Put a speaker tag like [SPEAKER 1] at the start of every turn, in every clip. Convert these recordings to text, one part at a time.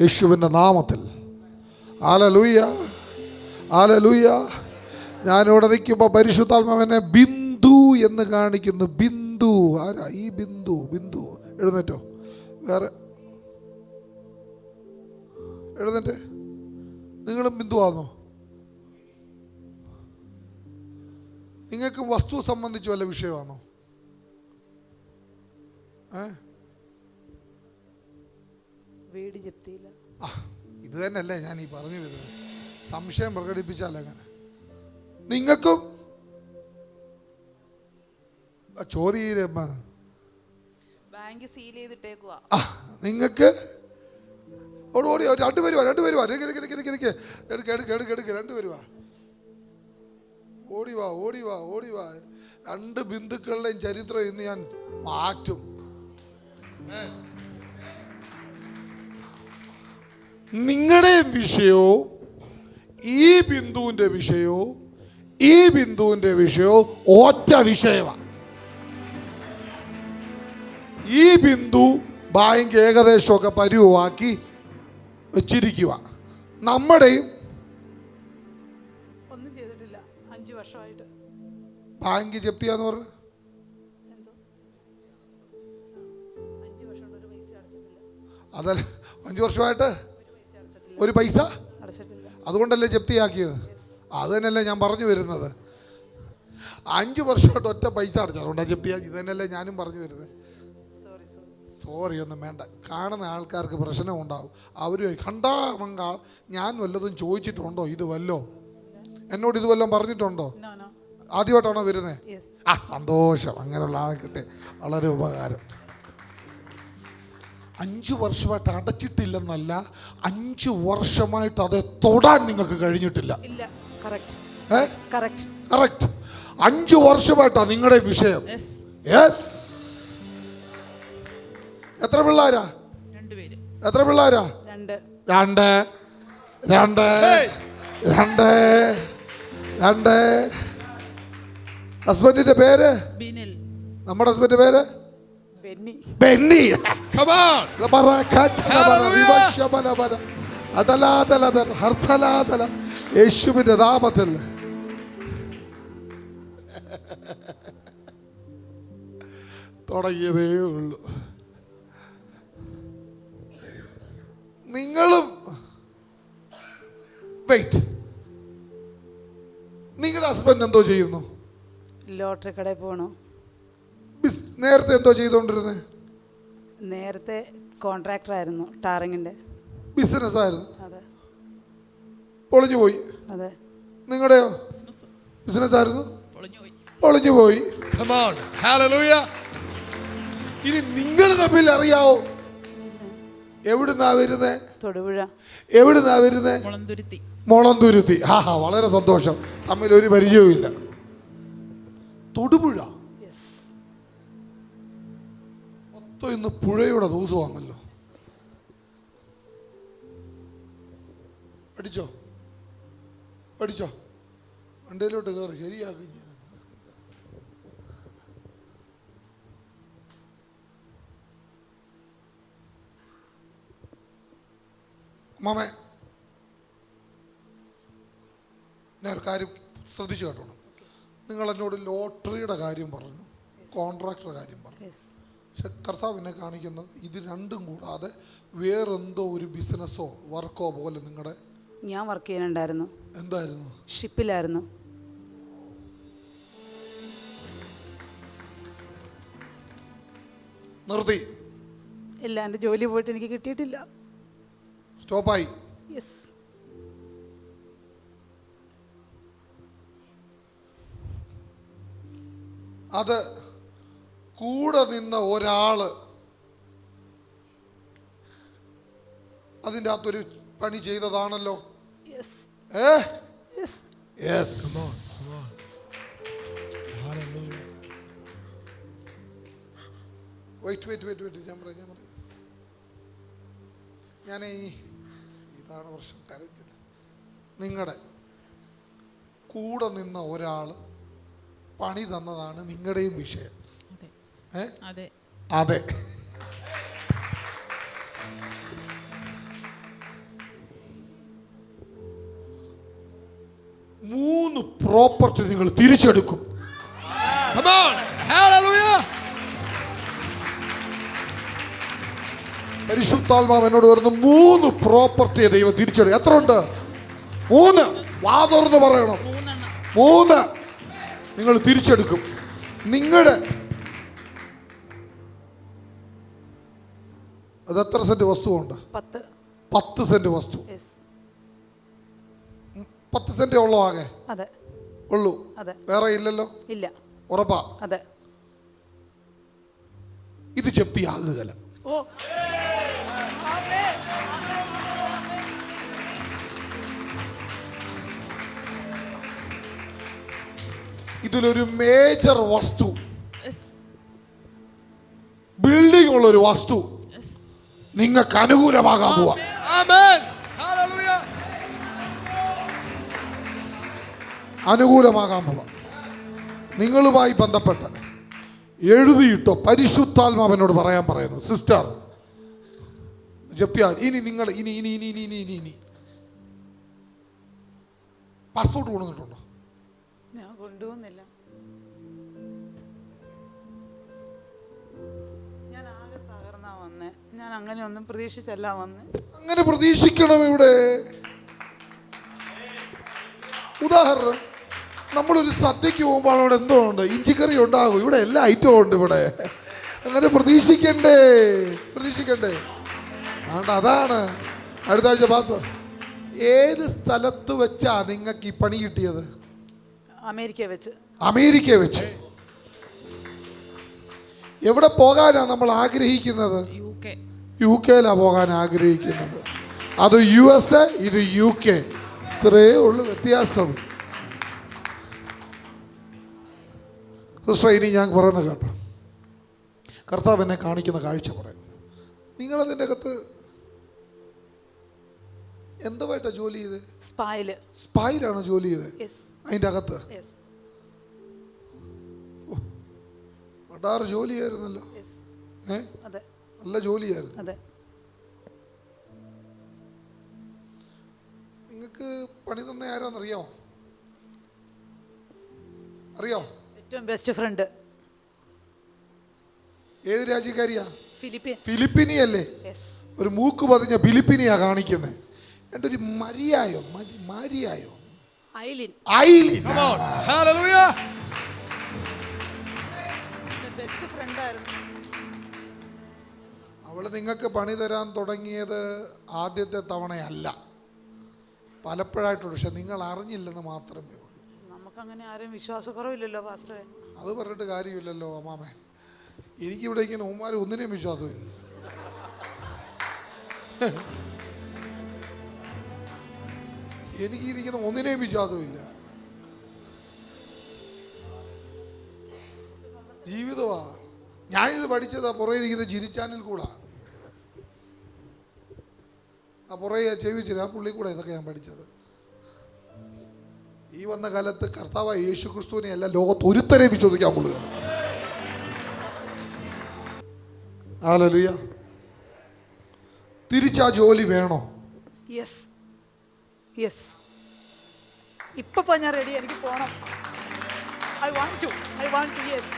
[SPEAKER 1] യേശുവിന്റെ നാമത്തിൽ. Hallelujah hallelujah ഞാനിവിടെ നിൽക്കുമ്പോൾ പരിശുദ്ധാത്മാവനെ ബിന്ദു എന്ന് കാണിക്കുന്നു. ബിന്ദു. ആരാ? ഈ ബിന്ദു ബിന്ദു. എഴുന്നേറ്റോ. വേറെ. എഴുന്നേറ്റ്. നിങ്ങളും ബിന്ദുവാണോ നിങ്ങൾക്ക് വസ്തു സംബന്ധിച്ച് വല്ല വിഷയമാണോ? ഏ?
[SPEAKER 2] വീട് ജപ്തിയില്ല
[SPEAKER 1] ആ, ഇത് തന്നെയല്ലേ ഞാൻ ഈ പറഞ്ഞു വരുന്നത് സംശയം പ്രകടിപ്പിച്ചാൽ അങ്ങനെ നിങ്ങൾക്കും ചോദ്യം
[SPEAKER 2] ബാങ്ക് സീൽ
[SPEAKER 1] നിങ്ങൾക്ക് ഓടി ഓടി രണ്ടുപേര് വാ രണ്ടുപേര് വാ. എടുക്ക് എടുക്ക് എടുക്ക് എടുക്ക്. രണ്ടുപേര് വാ. ഓടി വാ ഓടി വാ ഓടി വാ. രണ്ട് ബിന്ദുക്കളുടെയും ചരിത്രം ഇന്ന് ഞാൻ മാറ്റും. നിങ്ങളുടെയും വിഷയോ ഈ ബിന്ദുവിന്റെ വിഷയോ ഈ ബിന്ദുവിന്റെ വിഷയോ ഒറ്റ വിഷയമാണ് ഈ ബിന്ദു ബാങ്ക് ഏകദേശമൊക്കെ പരുവാക്കി വെച്ചിരിക്കുക നമ്മുടെയും
[SPEAKER 2] ഒന്നും ചെയ്തിട്ടില്ല. അഞ്ച് വർഷമായിട്ട്.
[SPEAKER 1] ബാങ്ക് ജപ്തിയാന്ന് പറഞ്ഞു. അതല്ല അഞ്ച് വർഷമായിട്ട്?
[SPEAKER 2] ഒരു പൈസ?
[SPEAKER 1] അതുകൊണ്ടല്ലേ ജപ്തിയാക്കിയത്? അത് തന്നെയല്ലേ ഞാൻ പറഞ്ഞു വരുന്നത്. അഞ്ച് വർഷമായിട്ട് ഒറ്റ പൈസ അടച്ചത് അതുകൊണ്ടാണ് ജപ്തിയാക്കി. ഇത് തന്നെയല്ലേ ഞാനും പറഞ്ഞു വരുന്നത്.
[SPEAKER 2] സോറി
[SPEAKER 1] ഒന്നും വേണ്ട. കാണുന്ന ആൾക്കാർക്ക് പ്രശ്നം ഉണ്ടാവും. അവർ കണ്ടാ ഞാൻ വല്ലതും ചോദിച്ചിട്ടുണ്ടോ? ഇത് വല്ലോ? എന്നോട് ഇത് വല്ലതും പറഞ്ഞിട്ടുണ്ടോ? ആദ്യമായിട്ടാണോ വരുന്നത്? ആ സന്തോഷം. അങ്ങനെയുള്ള ആളെ വളരെ ഉപകാരം. അഞ്ചു വർഷമായിട്ട് അടച്ചിട്ടില്ലെന്നല്ല അഞ്ച് വർഷമായിട്ട് അത് തൊടാൻ നിങ്ങൾക്ക് കഴിഞ്ഞിട്ടില്ല.
[SPEAKER 2] ഇല്ല കറക്റ്റ്
[SPEAKER 1] അഞ്ച് വർഷമായിട്ടാ നിങ്ങളുടെ വിഷയം.
[SPEAKER 2] യെസ്
[SPEAKER 1] യെസ് എത്ര പിള്ളേരാ? എത്ര പിള്ളേരാ?
[SPEAKER 2] രണ്ട്.
[SPEAKER 1] രണ്ട്. രണ്ട്. രണ്ട്. ഹസ്ബൻഡിന്റെ പേര്?
[SPEAKER 2] ബിനിൽ.
[SPEAKER 1] നമ്മുടെ ഹസ്ബൻഡിന്റെ പേര്?
[SPEAKER 2] ബെന്നി.
[SPEAKER 1] ബെന്നി. ഹർത്തലാതല യേശുവിന്റെ നാമത്തിൽ. തുടങ്ങിയതേ ഉള്ളൂ. നിങ്ങളും. വെയിറ്റ് നിങ്ങളുടെ ഹസ്ബൻഡ് എന്തോ ചെയ്യുന്നു?
[SPEAKER 2] ലോട്ടറി കടയിൽ പോകണു
[SPEAKER 1] നേരത്തെ എന്തോ ചെയ്തുകൊണ്ടിരുന്നത്
[SPEAKER 2] നേരത്തെ കോൺട്രാക്ടർ ആയിരുന്നു ടാറിങ്ങിന്റെ
[SPEAKER 1] ബിസിനസ് ആയിരുന്നു.
[SPEAKER 2] അതെ.
[SPEAKER 1] പൊളിഞ്ഞു പോയി.
[SPEAKER 2] അതെ.
[SPEAKER 1] നിങ്ങളുടെയോ? ബിസിനസ് ആയിരുന്നു? പൊളിഞ്ഞു പോയി.
[SPEAKER 3] Come on. Hallelujah.
[SPEAKER 1] ഇനി നിങ്ങൾ തമ്മിൽ അറിയാവോ? എവിടുന്നാ വരുന്നേ?
[SPEAKER 2] തൊടുപുഴ.
[SPEAKER 1] എവിടുന്നാ വരുന്നേ?
[SPEAKER 2] മുളന്തുരുത്തി.
[SPEAKER 1] മുളന്തുരുത്തി. ഹാ ഹാ വളരെ സന്തോഷം. തമ്മിൽ ഒരു പരിചയവും ഇല്ല
[SPEAKER 2] തൊടുപുഴ.
[SPEAKER 1] മൊത്തം ഇന്ന് പുഴയുടെ ദിവസമാണല്ലോ പഠിച്ചോ? പഠിച്ചോ? വണ്ടിയിലോട്ട് കയറി ശരിയാക്കി. മാമേ ഞാൻ ഒരു കാര്യം ശ്രദ്ധിച്ചു കേട്ടോണം. നിങ്ങൾ എന്നോട് ലോട്ടറിയുടെ കാര്യം പറഞ്ഞു കോൺട്രാക്ടറുടെ കാര്യം പറഞ്ഞു. പക്ഷെ കർത്താവ് എന്നെ കാണിക്കുന്നത് ഇത് രണ്ടും കൂടാതെ വേറെന്തോ ഒരു ബിസിനസ്സോ വർക്കോ പോലെ നിങ്ങളുടെ
[SPEAKER 2] ഞാൻ വർക്ക് ചെയ്യാനുണ്ടായിരുന്നു.
[SPEAKER 1] എന്തായിരുന്നു?
[SPEAKER 2] ഷിപ്പിലായിരുന്നു.
[SPEAKER 1] നിർത്തി.
[SPEAKER 2] ഇല്ല എന്റെ ജോലി പോയിട്ട് എനിക്ക് കിട്ടിയിട്ടില്ല.
[SPEAKER 1] സ്റ്റോപ്പായി.
[SPEAKER 2] യെസ്
[SPEAKER 1] അത് കൂടെ നിന്ന ഒരാൾ അതിന്റെ അകത്തൊരു പണി ചെയ്തതാണല്ലോ. വെയിറ്റ് വെയിറ്റ് വെയിറ്റ് വെയിറ്റ് ഞാൻ പറയാം ഞാൻ പറയാം. ഞാൻ ഈ ഇതാണ് പ്രശ്നം. കരച്ചില്ല നിങ്ങളുടെ കൂടെ നിന്ന ഒരാൾ പണി തന്നതാണ് നിങ്ങളുടെയും വിഷയം.
[SPEAKER 2] അതെ.
[SPEAKER 1] മൂന്ന് പ്രോപ്പർട്ടി നിങ്ങൾ തിരിച്ചെടുക്കും. പരിശുദ്ധാത്മാവ് എന്നോട് വരുന്ന മൂന്ന് പ്രോപ്പർട്ടിയെ ദൈവം തിരിച്ചെടുക്കും. എത്ര ഉണ്ട്? മൂന്ന്. വാതുറന്ന് പറയണം. മൂന്ന്. നിങ്ങൾ തിരിച്ചെടുക്കും. നിങ്ങളുടെ അത് എത്ര സെന്റ് വസ്തുവുണ്ട്?
[SPEAKER 2] പത്ത്.
[SPEAKER 1] പത്ത് സെന്റ് വസ്തു. പത്ത് സെന്റ് ഉള്ളോ ആകെ.
[SPEAKER 2] അതെ.
[SPEAKER 1] ഉള്ളൂ.
[SPEAKER 2] അതെ.
[SPEAKER 1] വേറെ ഇല്ലല്ലോ?
[SPEAKER 2] ഇല്ല.
[SPEAKER 1] ഉറപ്പാ?
[SPEAKER 2] അതെ.
[SPEAKER 1] ഇത് ജപ്തിയാകുകയല്ല.
[SPEAKER 2] ഓ.
[SPEAKER 1] ഇതിലൊരു മേജർ വസ്തു. ബിൽഡിംഗ് ഉള്ള ഒരു വസ്തു. നിങ്ങൾക്ക് അനുകൂലമാകാൻ പോവാ. അനുകൂലമാകാൻ പോവാ. നിങ്ങളുമായി ബന്ധപ്പെട്ട് എഴുതിയിട്ടോ പരിശുദ്ധാത്മാവനോട് പറയാൻ പറയുന്നു. സിസ്റ്റർ ജപ്തിയാ ഇനി നിങ്ങൾ ഇനി ഇനി ഇനി ഇനി ഇനി ഇനി ഇനി. പാസ്പോർട്ട് കൊണ്ടുവന്നിട്ടുണ്ടോ?
[SPEAKER 2] ഞാൻ കൊണ്ടുപോകുന്നില്ല ഞാൻ അങ്ങനെ ഒന്നും പ്രതീക്ഷിച്ചല്ല വന്ന്.
[SPEAKER 1] അങ്ങനെ പ്രതീക്ഷിക്കണം ഇവിടെ. ഉദാഹരണം നമ്മളൊരു സദ്യക്ക് പോകുമ്പോൾ അവിടെ എന്തോ ഉണ്ട് ഇഞ്ചിക്കറി ഉണ്ടാകും. ഇവിടെ എല്ലാ ഐറ്റവും ഉണ്ട് ഇവിടെ. അങ്ങനെ പ്രതീക്ഷിക്കണ്ടേ? പ്രതീക്ഷിക്കണ്ടേ? അതുകൊണ്ട് അതാണ്. അടുത്ത ആഴ്ച പാസ്. ഏത് സ്ഥലത്ത് വെച്ചാ നിങ്ങൾക്ക് ഈ പണി കിട്ടിയത്?
[SPEAKER 2] അമേരിക്ക വെച്ച്.
[SPEAKER 1] അമേരിക്ക വെച്ച്. എവിടെ പോകാനാ നമ്മൾ ആഗ്രഹിക്കുന്നത്?
[SPEAKER 4] യു
[SPEAKER 1] യു കെയിലാണ് പോകാൻ ആഗ്രഹിക്കുന്നത്. അത് യു എസ് എ ഇത് യു കെ ഇത്രയേ ഉള്ളൂ വ്യത്യാസം. സിസ്റ്റർ ഇനി ഞാൻ പറയുന്നത് കേട്ടോ. കർത്താവ് എന്നെ കാണിക്കുന്ന കാഴ്ച പറയാം നിങ്ങളതിന്റെ അകത്ത് എന്തുമായിട്ടാണ് ജോലി ചെയ്ത്?
[SPEAKER 2] സ്പായിൽ
[SPEAKER 1] സ്പൈലാണ് ജോലി
[SPEAKER 2] ചെയ്ത്?
[SPEAKER 1] അതിന്റെ അകത്ത്? അടാറ് ജോലിയായിരുന്നല്ലോ. ഏ? നല്ല ജോലിയായിരുന്നു.
[SPEAKER 2] അതെ.
[SPEAKER 1] നിങ്ങൾക്ക് പണി തന്ന ആരാന്നറിയോ അറിയോ?
[SPEAKER 2] ഏറ്റവും ബെസ്റ്റ് ഫ്രണ്ട്
[SPEAKER 1] ഏത് രാജ്യക്കാരിയാ? ഫിലിപ്പിനി അല്ലേ
[SPEAKER 2] യെസ്
[SPEAKER 1] ഒരു മൂക്ക് പതിഞ്ഞ ഫിലിപ്പിനിയാ കാണിക്കുന്നത് എന്റെ ഒരു മരിയായോ മരിയായോ
[SPEAKER 2] ഐലിൻ.
[SPEAKER 1] ഐലിൻ.
[SPEAKER 2] ബെസ്റ്റ് ഫ്രണ്ടായിരുന്നു
[SPEAKER 1] അവൾ നിങ്ങൾക്ക് പണി തരാൻ തുടങ്ങിയത് ആദ്യത്തെ തവണയല്ല. പലപ്പോഴായിട്ടുണ്ട് പക്ഷെ നിങ്ങൾ അറിഞ്ഞില്ലെന്ന് മാത്രമേ ഉള്ളൂ.
[SPEAKER 2] നമുക്കങ്ങനെ ആരും വിശ്വാസക്കുറവില്ലല്ലോ പാസ്റ്ററെ.
[SPEAKER 1] അത് പറഞ്ഞിട്ട് കാര്യമില്ലല്ലോ അമ്മാമേ. എനിക്കിവിടെ ഇങ്ങനെ ഉമ്മാർ ഒന്നിനെയും വിശ്വാസമില്ല. എനിക്ക് ഇരിക്കുന്ന ഒന്നിനെയും വിശ്വാസമില്ല. ജീവിതമാ. ഞാനിത് പഠിച്ചതാ പുറകെ ഇരിക്കുന്ന ജിരിച്ചാനിൽ കൂടാ. ആ പുറകെ ചെവിച്ചില്ല ആ പുള്ളി കൂടെ ഇതൊക്കെ ഞാൻ പഠിച്ചത്. ഈ വന്ന കാലത്ത് കർത്താവ് യേശു ക്രിസ്തുവിനെ അല്ല ലോകത്ത് ഒരുത്തരെ വിശ്വസിക്കാൻ കൊള്ളുക. ആലലുയ തിരിച്ചാ ജോലി വേണോ?
[SPEAKER 2] യെസ് യെസ് ഇപ്പൊ ഞാൻ റെഡി എനിക്ക് പോണം. I want to I want to yes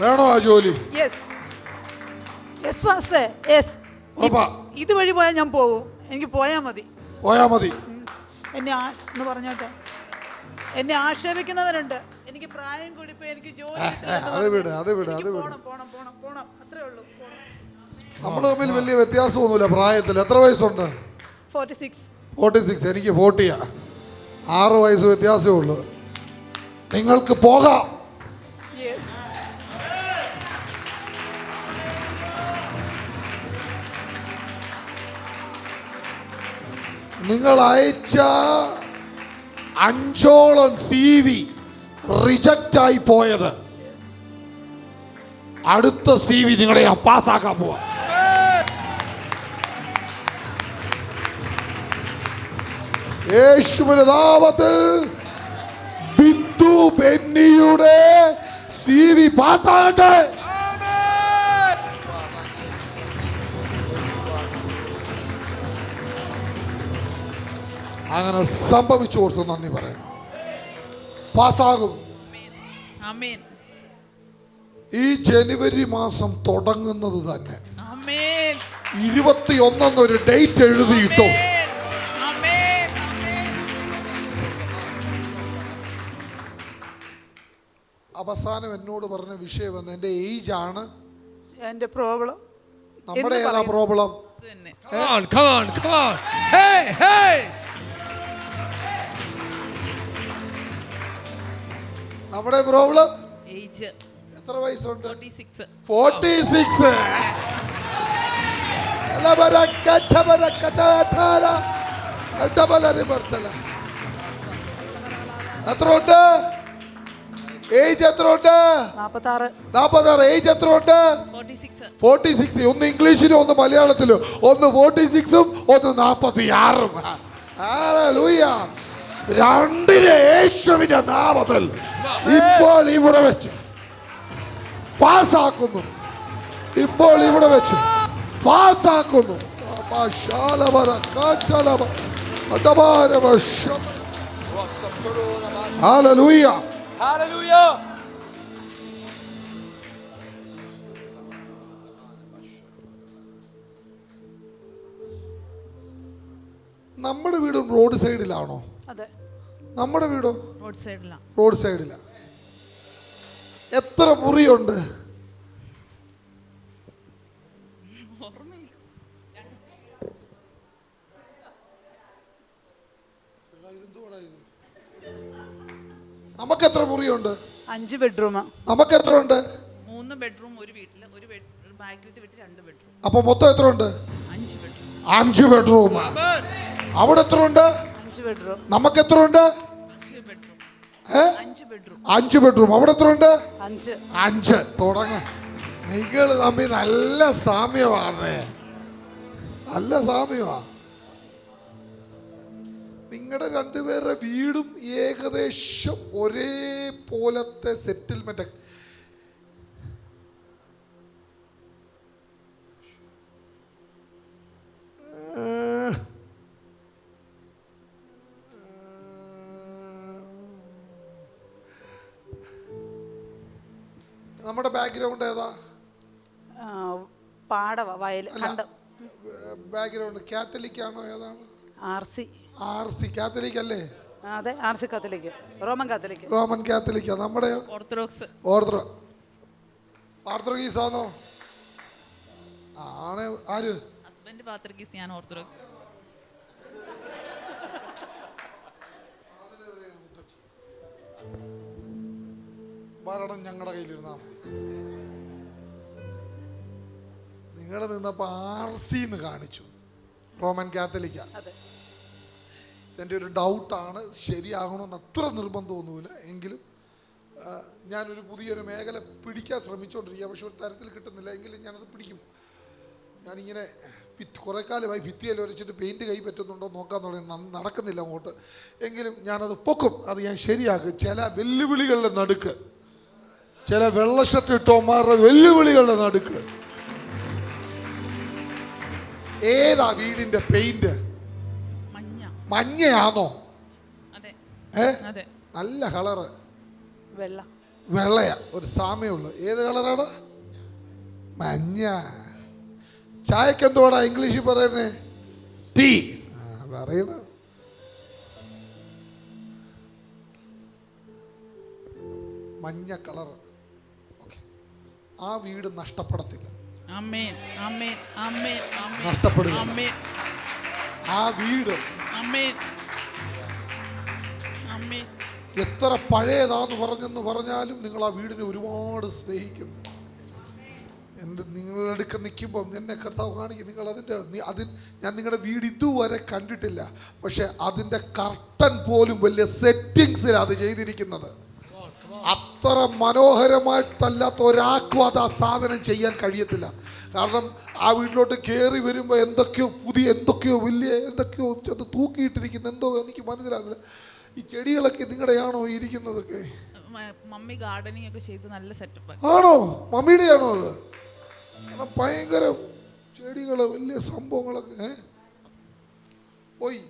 [SPEAKER 1] വേണോ ആ ജോലി?
[SPEAKER 2] യെസ് യെസ് പാസ്റ്ററെ യെസ്
[SPEAKER 1] ഉറപ്പാ.
[SPEAKER 2] ഇതുവഴി പോയാൽ ഞാൻ പോകും എനിക്ക് പോയാൽ മതി.
[SPEAKER 1] പോയാ മതി.
[SPEAKER 2] എന്നെ ആ എന്ന് പറഞ്ഞോട്ടെ. എന്നെ ആക്ഷേപിക്കുന്നവരുണ്ട്. എനിക്ക് പ്രായം കൂടിപ്പോ എനിക്ക് ജോലി കിട്ടില്ലെന്ന്
[SPEAKER 1] അത് വിട്, അത് വിട്,
[SPEAKER 2] എനിക്ക്
[SPEAKER 1] അത് വിട്.
[SPEAKER 2] പോണം പോണം പോണം പോണം. അത്രേ ഉള്ളൂ
[SPEAKER 1] നമ്മൾ തമ്മിൽ വലിയ വ്യത്യാസമൊന്നുമില്ല. പ്രായത്തിൽ എത്ര വയസ്സുണ്ട്?
[SPEAKER 2] ഫോർട്ടി സിക്സ്
[SPEAKER 1] ഫോർട്ടി സിക്സ് എനിക്ക് ഫോർട്ടിയാ ആറ് വയസ്സ് വ്യത്യാസമേ ഉള്ളൂ. നിങ്ങൾക്ക് പോകാം. നിങ്ങൾ അയച്ച അഞ്ചോളം സി വി റിജക്റ്റ് ആയി പോയത്. അടുത്ത സി വി നിങ്ങളെ ഞാൻ പാസ്സാക്കാൻ പോവാ. യേശുവിന്റെ നാമത്തിൽ ബിന്ദു ബെന്നിയുടെ സി വി പാസ്സാകട്ടെ. അങ്ങനെ സംഭവിച്ചു കൊടുത്തു നന്ദി പറയാം. പാസ്സാകും. ഈ ജനുവരി മാസം തുടങ്ങുന്നത് തന്നെ. ഇരുപത്തി ഒന്നെന്നൊരു ഡേറ്റ് എഴുതിയിട്ടോ. അവസാനം എന്നോട് പറഞ്ഞ വിഷയം എന്ന് എന്റെ ഏജ് ആണ്.
[SPEAKER 2] എന്റെ പ്രോബ്ലം.
[SPEAKER 1] നമ്മുടെ ഏതാ പ്രോബ്ലം. നമ്മുടെ പ്രോബ്ലം?
[SPEAKER 4] ഏജ്
[SPEAKER 1] എത്ര വയസ്സുണ്ട്?
[SPEAKER 4] ഫോർട്ടി സിക്സ്
[SPEAKER 1] ഫോർട്ടി സിക്സ് എത്ര ഉണ്ട് ഏജ് എത്ര ഉണ്ട്?
[SPEAKER 2] നാൽപ്പത്താറ്
[SPEAKER 1] നാപ്പത്താറ്. ഏജ് എത്ര ഉണ്ട്?
[SPEAKER 4] ഫോർട്ടി സിക്സ്
[SPEAKER 1] ഒന്ന് ഇംഗ്ലീഷിലും ഒന്ന് മലയാളത്തിലും. ഒന്ന് ഫോർട്ടി സിക്സും ഒന്ന് നാപ്പത്തി ആറും ഹല്ലേലൂയ. രണ്ടിലെ യേശുവിന്റെ നാമത്തിൽ ഇപ്പോൾ ഇവിടെ വെച്ച് പാസ്സാക്കുന്നു. ഇപ്പോൾ ഇവിടെ വെച്ച് പാസ്സാക്കുന്നു. അപശാലവര നമ്മുടെ വീടും റോഡ് സൈഡിലാണോ?
[SPEAKER 2] അതെ.
[SPEAKER 1] നമ്മുടെ വീടോ?
[SPEAKER 4] റോഡ് സൈഡിലാണ്
[SPEAKER 1] റോഡ് സൈഡിലാണ് എത്ര മുറിയുണ്ട്? നമുക്ക് എത്ര മുറിയുണ്ട്?
[SPEAKER 2] അഞ്ച് ബെഡ്റൂം
[SPEAKER 1] നമുക്ക് എത്ര ഉണ്ട്
[SPEAKER 4] മൂന്ന് ബെഡ്റൂം ഒരു വീട്ടിൽ ഒരു ബാക്കിലത്തെ വീട്ടിൽ രണ്ട് ബെഡ്റൂം.
[SPEAKER 1] അപ്പൊ മൊത്തം എത്ര ഉണ്ട്
[SPEAKER 4] അഞ്ച് ബെഡ്റൂം.
[SPEAKER 1] അഞ്ച് ബെഡ്റൂം അവിടെ എത്ര ഉണ്ട്
[SPEAKER 2] അഞ്ച് ബെഡ്റൂം.
[SPEAKER 1] നമുക്ക് എത്ര ഉണ്ട്
[SPEAKER 4] അഞ്ച് ബെഡ്റൂം.
[SPEAKER 1] ഏ?
[SPEAKER 4] അഞ്ച് ബെഡ്റൂം.
[SPEAKER 1] അവിടെ എത്ര ഉണ്ട്
[SPEAKER 2] അഞ്ച്.
[SPEAKER 1] അഞ്ച്. തുടങ്ങ. നിങ്ങൾ തമ്മിൽ നല്ല സാമ്യമാണ് നല്ല സാമ്യമാ. നിങ്ങളുടെ രണ്ടുപേരുടെ വീടും ഏകദേശം ഒരേ പോലത്തെ സെറ്റിൽമെന്റ് നമ്മുടെ ബാക്ക്ഗ്രൗണ്ട് ഏതാ?
[SPEAKER 2] പാടവ വയൽ
[SPEAKER 1] ബാക്ക്ഗ്രൗണ്ട് കാത്തലിക് ആണോ ഏതാണ്?
[SPEAKER 2] R C.
[SPEAKER 1] R C Catholic അല്ലേ
[SPEAKER 2] അതെ R C Catholic Roman Catholic
[SPEAKER 1] Roman Catholic നമ്മുടെ
[SPEAKER 4] ഓർത്തഡോക്സ്.
[SPEAKER 1] ഓർത്തഡോക്സ് ഓർത്തഡോക്സ് ആണോ ആണ് ആര്?
[SPEAKER 4] ഹസ്ബൻഡ് പാത്രക്കീസ് ഞാൻ ഓർത്തഡോക്സ്.
[SPEAKER 1] ഭരണം ഞങ്ങളുടെ കയ്യിലിരുന്നാൽ മതി. നിങ്ങൾ നിന്നപ്പോൾ ആർ സി എന്ന് കാണിച്ചു റോമൻ കാത്തലിക്ക.
[SPEAKER 2] അതെ.
[SPEAKER 1] എന്റെ ഒരു ഡൗട്ടാണ് ശരിയാകണമെന്ന് അത്ര നിർബന്ധമൊന്നുമില്ല എങ്കിലും ഞാനൊരു പുതിയൊരു മേഖല പിടിക്കാൻ ശ്രമിച്ചുകൊണ്ടിരിക്കുക പക്ഷെ ഒരു തരത്തിൽ കിട്ടുന്നില്ല. എങ്കിലും ഞാനത് പിടിക്കും. ഞാനിങ്ങനെ ഭിത്തി കുറേ കാലമായി ഭിത്തിയിൽ വരച്ചിട്ട് പെയിന്റ് കൈ പറ്റുന്നുണ്ടോ നോക്കാൻ തുടങ്ങി. നടക്കുന്നില്ല അങ്ങോട്ട്. എങ്കിലും ഞാനത് പൊക്കും. അത് ഞാൻ ശരിയാക്കും. ചില വെല്ലുവിളികളുടെ നടുക്ക്. ചില വെള്ള വെല്ലുവിളികളുടെ നടുക്ക്. ഏതാ വീടിന്റെ
[SPEAKER 4] പെയിന്റ്
[SPEAKER 1] മഞ്ഞയാണോ
[SPEAKER 4] അതെ.
[SPEAKER 1] ഏ?
[SPEAKER 4] അതെ.
[SPEAKER 1] നല്ല കളറ്.
[SPEAKER 2] വെള്ള.
[SPEAKER 1] വെള്ളയാ. ഒരു സാമ്യമുള്ളു ഏത് കളറാണ് മഞ്ഞ. ചായക്ക് എന്തുവാടാ ഇംഗ്ലീഷിൽ പറയുന്നേ? ടീ. പറയണ. മഞ്ഞ കളർ ഓക്കെ. ആ വീട് നഷ്ടപ്പെടത്തില്ല.
[SPEAKER 4] ആമേൻ. ആമേൻ. ആമേൻ. ആമേൻ.
[SPEAKER 1] നഷ്ടപ്പെടുക
[SPEAKER 4] ആമേൻ.
[SPEAKER 1] ആ വീട് എത്ര പഴയതാന്ന് പറഞ്ഞെന്ന് പറഞ്ഞാലും നിങ്ങൾ ആ വീടിനെ ഒരുപാട് സ്നേഹിക്കുന്നു. എന്റെ നിങ്ങളുടെ അടുക്ക നിൽക്കുമ്പം എന്നെ കർത്താവ് കാണിക്കും. നിങ്ങൾ അതിന്റെ അതിൻ ഞാൻ നിങ്ങളുടെ വീട് ഇതുവരെ കണ്ടിട്ടില്ല. പക്ഷെ അതിന്റെ കർട്ടൻ പോലും വലിയ സെറ്റിങ്സിലാണ് അത് ചെയ്തിരിക്കുന്നത്. അത്ര മനോഹരമായിട്ടല്ലാത്ത ഒരാൾക്കും അത് ആ സാധനം ചെയ്യാൻ കഴിയത്തില്ല. കാരണം ആ വീട്ടിലോട്ട് കയറി വരുമ്പോൾ എന്തൊക്കെയോ പുതിയ എന്തൊക്കെയോ വലിയ എന്തൊക്കെയോ അത് തൂക്കിയിട്ടിരിക്കുന്ന. എന്തോ എനിക്ക് മനസ്സിലാകുന്നില്ല. ഈ ചെടികളൊക്കെ നിങ്ങളുടെയാണോ ഇരിക്കുന്നതൊക്കെ?
[SPEAKER 4] മമ്മി ഗാർഡനിങ് ഒക്കെ ചെയ്ത് നല്ല സെറ്റപ്പ്
[SPEAKER 1] ആണോ? മമ്മിയുടെയാണോ അത്? കാരണം ഭയങ്കര ചെടികൾ വലിയ സംഭവങ്ങളൊക്കെ ഏ? പോയി.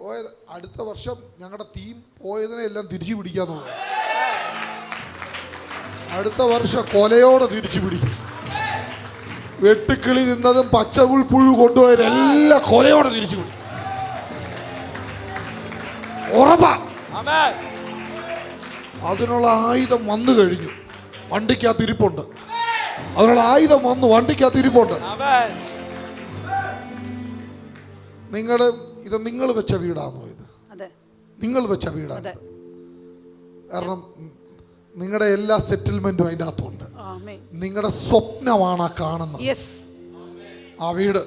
[SPEAKER 1] പോയത് അടുത്ത വർഷം ഞങ്ങളുടെ തീം പോയതിനെ എല്ലാം തിരിച്ചു പിടിക്കാന്നുള്ളത് അടുത്ത വർഷം കൊലയോടെ തിരിച്ചു പിടിക്കും. വെട്ടുക്കിളി നിന്നതും പച്ചപുൽപ്പുഴു പുഴു കൊണ്ടുപോയതെല്ലാം കൊലയോടെ തിരിച്ചു പിടിക്കും. ഉറപ്പാ. അതിനുള്ള ആയുധം വന്നു കഴിഞ്ഞു. വണ്ടിക്കകത്ത് ഇരിപ്പുണ്ട്. അതിനുള്ള ആയുധം വന്നു വണ്ടിക്കകത്ത് ഇരിപ്പുണ്ട്. നിങ്ങൾ ഇത് നിങ്ങൾ വെച്ച വീടാണോ ഇത്? നിങ്ങൾ വെച്ച വീടാണ് കാരണം നിങ്ങളുടെ എല്ലാ സെറ്റിൽമെന്റും അതിന്റെ അകത്തുണ്ട്. നിങ്ങളുടെ സ്വപ്നമാണ് ആ കാണുന്നത്. ആ വീട്.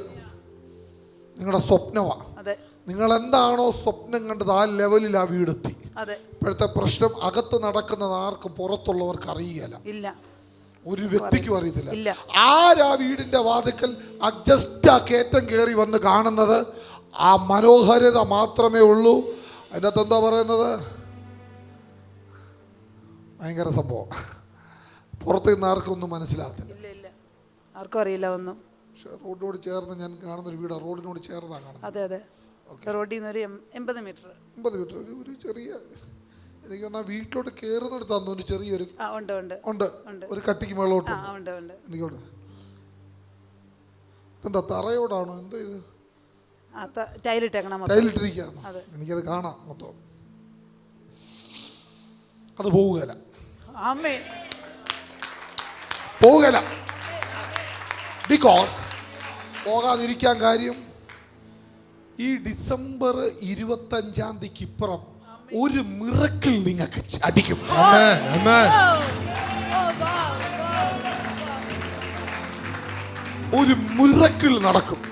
[SPEAKER 1] നിങ്ങളുടെ സ്വപ്നമാണ്
[SPEAKER 2] അതെ.
[SPEAKER 1] നിങ്ങൾ എന്താണോ സ്വപ്നം കണ്ടത് ആ ലെവലിൽ ആ വീടെത്തി ഇപ്പോഴത്തെ പ്രശ്നം അകത്ത് നടക്കുന്നത് ആർക്കും പുറത്തുള്ളവർക്ക്
[SPEAKER 2] അറിയില്ല
[SPEAKER 1] ഒരു വ്യക്തിക്കും. അറിയത്തില്ല. ആരാ വീടിന്റെ വാതിക്കൽ? അഡ്ജസ്റ്റ് ആ കയറ്റം കയറി വന്ന് കാണുന്നത് ആ മനോഹരത മാത്രമേ ഉള്ളൂ. അതിനകത്ത് എന്താ പറയുന്നത്? ഭയങ്കര സംഭവം. പുറത്ത് നിന്ന് ആർക്കും ഒന്നും മനസ്സിലാകത്തില്ല
[SPEAKER 2] ആർക്കും അറിയില്ല ഒന്നും.
[SPEAKER 1] പക്ഷേ റോഡിനോട് ചേർന്ന് ഞാൻ കാണുന്നൊരു വീട്. റോഡിനോട് ചേർന്നാണ് കാണുന്നത്.
[SPEAKER 2] അതെ അതെ. റോഡിൽ നിന്ന് ഒരു എൺപത് മീറ്റർ.
[SPEAKER 1] എൺപത് മീറ്റർ. ഒരു ചെറിയ എനിക്ക് തോന്നാ വീട്ടിലോട്ട് കയറുന്നിടത്താന്ന് ഒരു ചെറിയൊരു
[SPEAKER 2] ഉണ്ട് ഉണ്ട്.
[SPEAKER 1] ഉണ്ട്. ഒരു കട്ടിക്ക് മേളോട്ട്
[SPEAKER 2] ഉണ്ട് ഉണ്ട്.
[SPEAKER 1] എന്താ തറയോടാണോ? എന്താ ഇത്?
[SPEAKER 2] ടൈലിട്ടേക്കണം
[SPEAKER 1] ടൈലിട്ടിരിക്കുകയാണ്.
[SPEAKER 2] അതെ.
[SPEAKER 1] എനിക്കത് കാണാം മൊത്തം. അത് പോവുകയില്ല.
[SPEAKER 2] ആമേ
[SPEAKER 1] പോവുകയില്ല. ബിക്കോസ് പോകാതിരിക്കാൻ കാര്യം ഈ ഡിസംബർ ഇരുപത്തഞ്ചാം തീയതിക്ക് ഇപ്പുറം ഒരു മിറക്കിൽ നിങ്ങൾക്ക് അടിക്കും.
[SPEAKER 3] Amen. Amen.
[SPEAKER 1] ഒരു മിറക്കിൾ നടക്കും.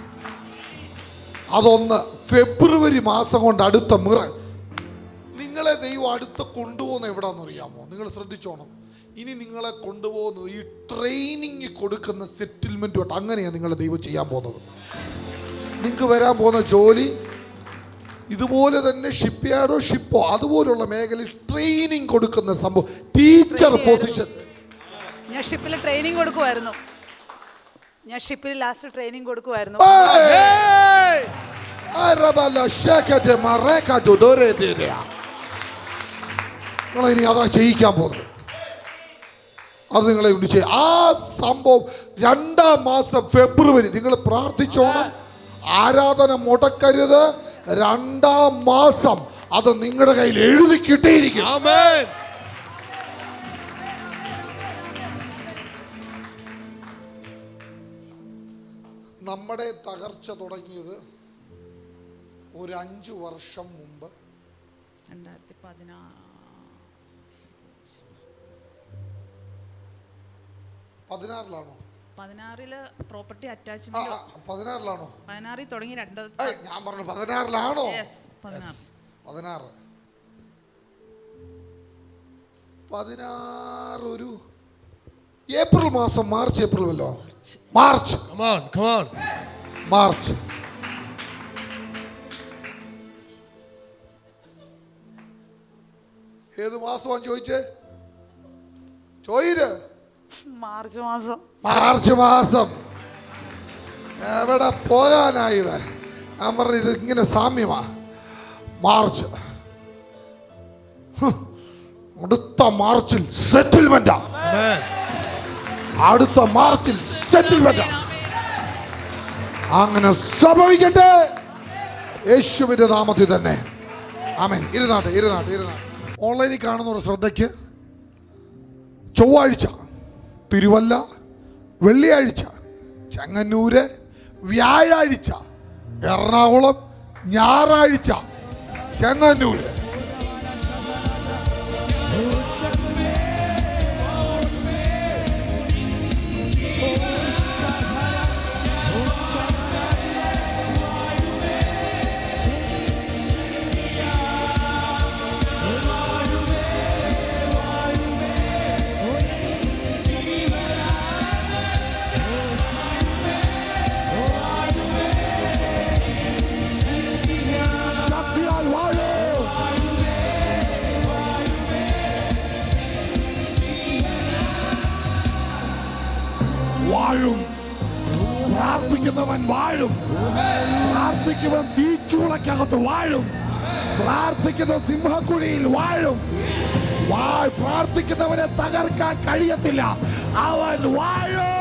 [SPEAKER 1] അതൊന്ന് ഫെബ്രുവരി മാസം കൊണ്ട് അടുത്ത മിറ. നിങ്ങളെ ദൈവം അടുത്ത് കൊണ്ടുപോകുന്ന എവിടാന്ന് അറിയാമോ? നിങ്ങൾ ശ്രദ്ധിച്ചോണം. ഇനി നിങ്ങളെ കൊണ്ടുപോകുന്നത് ഈ ട്രെയിനിങ് കൊടുക്കുന്ന സെറ്റിൽമെന്റുമായിട്ട് അങ്ങനെയാണ് നിങ്ങളെ ദൈവം ചെയ്യാൻ പോകുന്നത്. നിങ്ങൾക്ക് വരാൻ പോകുന്ന ജോലി ഇതുപോലെ തന്നെ ഷിപ്പ് യാർഡോ ഷിപ്പോ അതുപോലുള്ള മേഖലയിൽ ട്രെയിനിങ് കൊടുക്കുന്ന സംഭവം. ടീച്ചർ പൊസിഷൻ
[SPEAKER 2] ഞാൻ ഷിപ്പിൽ ട്രെയിനിങ് കൊടുക്കുമായിരുന്നു. ഞാൻ ഷിപ്പിൽ ലാസ്റ്റ് ട്രെയിനിങ് കൊടുക്കുമായിരുന്നു.
[SPEAKER 1] നിങ്ങൾ ഇനി അതാ ചെയ്യിക്കാൻ പോകുന്നത് അത് നിങ്ങളെ കൊണ്ട് ആ സംഭവം രണ്ടാം മാസം ഫെബ്രുവരി. നിങ്ങൾ പ്രാർത്ഥിച്ചോണം. ആരാധന മുടക്കരുത്. രണ്ടാം മാസം അത് നിങ്ങളുടെ കയ്യിൽ എഴുതി കിട്ടിയിരിക്കും നമ്മുടെ തകർച്ച തുടങ്ങിയത് ഒരു അഞ്ച് വർഷം മുമ്പ്.
[SPEAKER 4] രണ്ടായിരത്തി പതിനാ
[SPEAKER 1] പതിനാറിലാണോ?
[SPEAKER 4] പതിനാറിൽ പ്രോപ്പർട്ടി അറ്റാച്ച്മെന്റ്?
[SPEAKER 1] പതിനാറിലാണോ?
[SPEAKER 4] പതിനാറിൽ തുടങ്ങി രണ്ട്
[SPEAKER 1] ഞാൻ പറഞ്ഞു പതിനാറിലാണോ?
[SPEAKER 4] പതിനാറ്.
[SPEAKER 1] പതിനാറ്. ഒരു ഏപ്രിൽ മാസം മാർച്ച് ഏപ്രിൽ വല്ലോ? March.
[SPEAKER 3] Come on. Come on.
[SPEAKER 1] March. ഏത് മാസമാണ് ചോദിച്ചേ? ചോയിര്.
[SPEAKER 2] മാർച്ച് മാസം.
[SPEAKER 1] മാർച്ച് മാസം. എവിടെ പോകാനായത്? ഞാൻ പറഞ്ഞു ഇത് ഇങ്ങനെ സാമ്യമാ. മാർച്ച്. അടുത്ത മാർച്ചിൽ സെറ്റിൽമെന്റാ. അടുത്ത മാർച്ചിൽ സെറ്റിൽമെന്റ് അങ്ങനെ സംഭവിക്കട്ടെ. യേശുവിന്റെ നാമത്തിൽ തന്നെ. ആമേൻ. ഇരുന്നാട്ടെ ഇരുന്നാട്ടെ ഇരുന്നാട്ടെ. ഓൺലൈനിൽ കാണുന്ന ഒരു ശ്രദ്ധയ്ക്ക് ചൊവ്വാഴ്ച തിരുവല്ല വെള്ളിയാഴ്ച ചെങ്ങന്നൂര് വ്യാഴാഴ്ച എറണാകുളം ഞായറാഴ്ച ചെങ്ങന്നൂര്. പ്രാർത്ഥിക്കുന്നവൻ വാഴും. പ്രാർത്ഥിക്കുന്ന സിംഹക്കുഴിയിൽ വാഴ്. പ്രാർത്ഥിക്കുന്നവനെ തകർക്കാൻ കഴിയത്തില്ല. അവൻ വാഴും.